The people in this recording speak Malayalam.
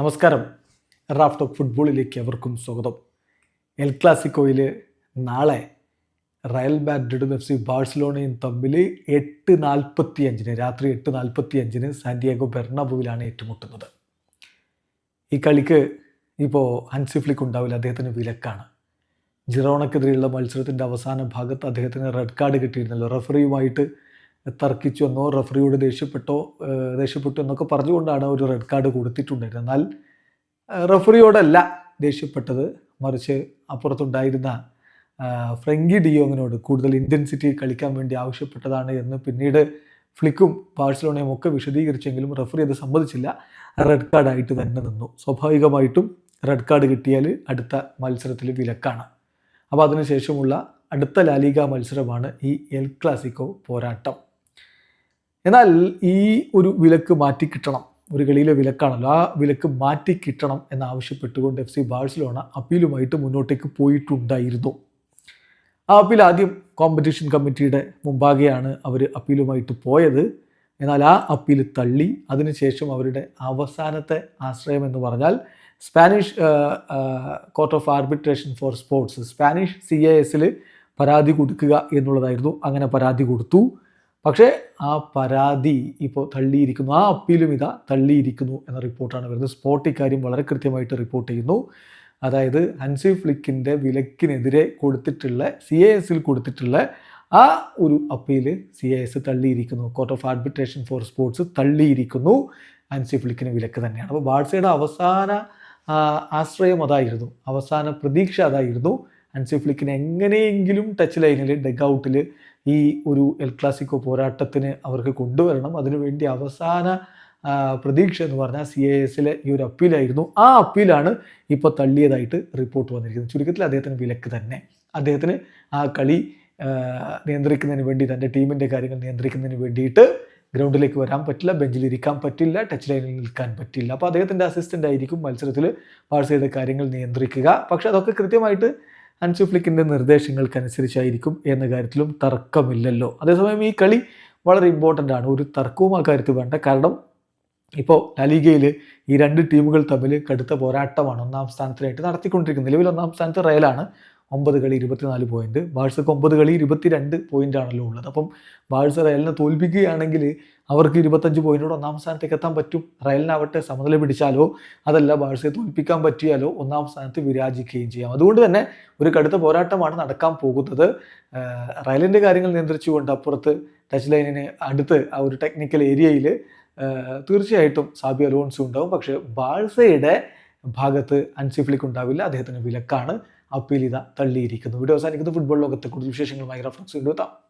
നമസ്കാരം. റാഫ് ടോക്ക് ഫുട്ബോളിലേക്ക് അവർക്കും സ്വാഗതം. എൽ ക്ലാസിക്കോയിൽ നാളെ റയൽ മാഡ്രിഡും എഫ് സി ബാഴ്സലോണയും തമ്മിൽ എട്ട് നാൽപ്പത്തി അഞ്ചിന് രാത്രി എട്ട് നാൽപ്പത്തി അഞ്ചിന് സാന്റിയാഗോ ബെർണാബുവിലാണ് ഏറ്റുമുട്ടുന്നത്. ഈ കളിക്ക് ഇപ്പോൾ അൻസിഫ്ലിക്ക് ഉണ്ടാവില്ല അദ്ദേഹത്തിന് വിലക്കാണ്. ജിറോണക്കെതിരെയുള്ള മത്സരത്തിന്റെ അവസാന ഭാഗത്ത് അദ്ദേഹത്തിന് റെഡ് കാർഡ് കിട്ടിയിരുന്നല്ലോ. റഫറിയുമായിട്ട് തർക്കിച്ചു എന്നോ റഫറിയോട് ദേഷ്യപ്പെട്ടോ ദേഷ്യപ്പെട്ടു എന്നൊക്കെ പറഞ്ഞുകൊണ്ടാണ് ഒരു റെഡ് കാർഡ് കൊടുത്തിട്ടുണ്ടായിരുന്നത്. എന്നാൽ റഫറിയോടല്ല ദേഷ്യപ്പെട്ടത്. മറിച്ച് അപ്പുറത്തുണ്ടായിരുന്ന ഫ്രെങ്കി ഡിയോങ്ങിനോട് കൂടുതൽ ഇന്റൻസിറ്റി കളിക്കാൻ വേണ്ടി ആവശ്യപ്പെട്ടതാണ് എന്ന് പിന്നീട് ഫ്ലിക്കും ബാഴ്സലോണയും ഒക്കെ വിശദീകരിച്ചെങ്കിലും റഫറി അത് സമ്മതിച്ചില്ല. റെഡ് കാർഡായിട്ട് തന്നെ നിന്നു. സ്വാഭാവികമായിട്ടും റെഡ് കാർഡ് കിട്ടിയാൽ അടുത്ത മത്സരത്തിൽ വിലക്കാണ്. അപ്പോൾ അതിനുശേഷമുള്ള അടുത്ത ലാലിക മത്സരമാണ് ഈ എൽ ക്ലാസിക്കോ പോരാട്ടം. എന്നാൽ ഈ ഒരു വിലക്ക് മാറ്റി കിട്ടണം. ഒരു കളിയിലെ വിലക്കാണല്ലോ. ആ വിലക്ക് മാറ്റി കിട്ടണം എന്നാവശ്യപ്പെട്ടുകൊണ്ട് എഫ് സി ബാഴ്സലോണ അപ്പീലുമായിട്ട് മുന്നോട്ടേക്ക് പോയിട്ടുണ്ടായിരുന്നു. ആ അപ്പീൽ ആദ്യം കോമ്പറ്റീഷൻ കമ്മിറ്റിയുടെ മുമ്പാകെയാണ് അവർ അപ്പീലുമായിട്ട് പോയത്. എന്നാൽ ആ അപ്പീൽ തള്ളി. അതിനുശേഷം അവരുടെ അവസാനത്തെ ആശ്രയം എന്ന് പറഞ്ഞാൽ Spanish court of arbitration for sports Spanish C A എസിൽ പരാതി കൊടുക്കുക എന്നുള്ളതായിരുന്നു. അങ്ങനെ പരാതി കൊടുത്തു. പക്ഷേ ആ പരാതി ഇപ്പോൾ തള്ളിയിരിക്കുന്നു ആ അപ്പീലും ഇതാ തള്ളിയിരിക്കുന്നു എന്ന റിപ്പോർട്ടാണ് വരുന്നത്. സ്പോട്ട് ഇക്കാര്യം വളരെ കൃത്യമായിട്ട് റിപ്പോർട്ട് ചെയ്യുന്നു. അതായത് ഹൻസി ഫ്ലിക്കിന്റെ വിലക്കിനെതിരെ കൊടുത്തിട്ടുള്ള സി എ എസിൽ കൊടുത്തിട്ടുള്ള ആ ഒരു appeal C A S തള്ളിയിരിക്കുന്നു. Court of arbitration for sports തള്ളിയിരിക്കുന്നു Hansi ഫ്ലിക്കിന് വിലക്ക് തന്നെയാണ്. അപ്പോൾ ബാഴ്സയുടെ അവസാന ആശ്രയം അതായിരുന്നു. അവസാന പ്രതീക്ഷ അതായിരുന്നു. ഹൻസി ഫ്ലിക്കിനെ എങ്ങനെയെങ്കിലും ടച്ച് ലൈനിൽ ഡെഗ് ഔട്ടിൽ ഈ ഒരു എൽ ക്ലാസിക്കോ പോരാട്ടത്തിന് അവർക്ക് കൊണ്ടുവരണം. അതിനുവേണ്ടി അവസാന പ്രതീക്ഷ എന്ന് പറഞ്ഞാൽ സി എ എസിലെ ഈ ഒരു അപ്പീലായിരുന്നു. ആ അപ്പീലാണ് ഇപ്പോൾ തള്ളിയതായിട്ട് റിപ്പോർട്ട് വന്നിരിക്കുന്നത്. ചുരുക്കത്തിൽ അദ്ദേഹത്തിന് വിലക്ക് തന്നെ. അദ്ദേഹത്തിന് ആ കളി നിയന്ത്രിക്കുന്നതിന് വേണ്ടി തന്റെ ടീമിന്റെ കാര്യങ്ങൾ നിയന്ത്രിക്കുന്നതിന് വേണ്ടിയിട്ട് ഗ്രൗണ്ടിലേക്ക് വരാൻ പറ്റില്ല. ബെഞ്ചിൽ ഇരിക്കാൻ പറ്റില്ല. ടച്ച് ലൈനിൽ നിൽക്കാൻ പറ്റില്ല. അപ്പോൾ അദ്ദേഹത്തിന്റെ അസിസ്റ്റന്റ് ആയിരിക്കും മത്സരത്തിൽ ചെയ്ത കാര്യങ്ങൾ നിയന്ത്രിക്കുക. പക്ഷേ അതൊക്കെ കൃത്യമായിട്ട് അൻസു ഫ്ലിക്കിന്റെ നിർദ്ദേശങ്ങൾക്കനുസരിച്ചായിരിക്കും എന്ന കാര്യത്തിലും തർക്കമില്ലല്ലോ. അതേസമയം ഈ കളി വളരെ ഇമ്പോർട്ടന്റ് ആണ്. ഒരു തർക്കവും ആ കാര്യത്തിൽ വേണ്ട. കാരണം ഇപ്പോൾ ലലീഗയിൽ ഈ രണ്ട് ടീമുകൾ തമ്മിൽ കടുത്ത പോരാട്ടമാണ് ഒന്നാം സ്ഥാനത്തിനായിട്ട് നടത്തിക്കൊണ്ടിരിക്കുന്നത്. നിലവിൽ ഒന്നാം സ്ഥാനത്ത് റയലാണ്. ഒമ്പത് കളി ഇരുപത്തിനാല് പോയിന്റ് ബാഴ്സക്ക് ഒമ്പത് കളി ഇരുപത്തിരണ്ട് പോയിന്റ് ആണല്ലോ ഉള്ളത്. അപ്പം ബാഴ്സ റയലിനെ തോൽപ്പിക്കുകയാണെങ്കിൽ അവർക്ക് ഇരുപത്തഞ്ച് പോയിന്റോട് ഒന്നാം സ്ഥാനത്തേക്ക് എത്താൻ പറ്റും. റയലിനാവട്ടെ സമനില പിടിച്ചാലോ അതല്ല ബാഴ്സയെ തോൽപ്പിക്കാൻ പറ്റിയാലോ ഒന്നാം സ്ഥാനത്ത് വിരാജിക്കുകയും ചെയ്യാം. അതുകൊണ്ട് തന്നെ ഒരു കടുത്ത പോരാട്ടമാണ് നടക്കാൻ പോകുന്നത്. റയലിന്റെ കാര്യങ്ങൾ നിയന്ത്രിച്ചുകൊണ്ട് അപ്പുറത്ത് ടച്ച് ലൈനിന് അടുത്ത് ആ ഒരു ടെക്നിക്കൽ ഏരിയയിൽ തീർച്ചയായിട്ടും സാബി അലോൺസും ഉണ്ടാവും. പക്ഷേ ബാഴ്സയുടെ ഭാഗത്ത് അൻസിഫ്ലിക്ക് ഉണ്ടാവില്ല. അദ്ദേഹത്തിന് വിലക്കാണ്. അപ്പീൽ ഇത തള്ളിയിരിക്കുന്നു. വീഡിയോ അവസാനിക്കുന്നു. ഫുട്ബോൾ ലോകത്തെ കൂടുതൽ വിശേഷങ്ങളുമായി റഫറൻസ് കൊണ്ടുവെത്താം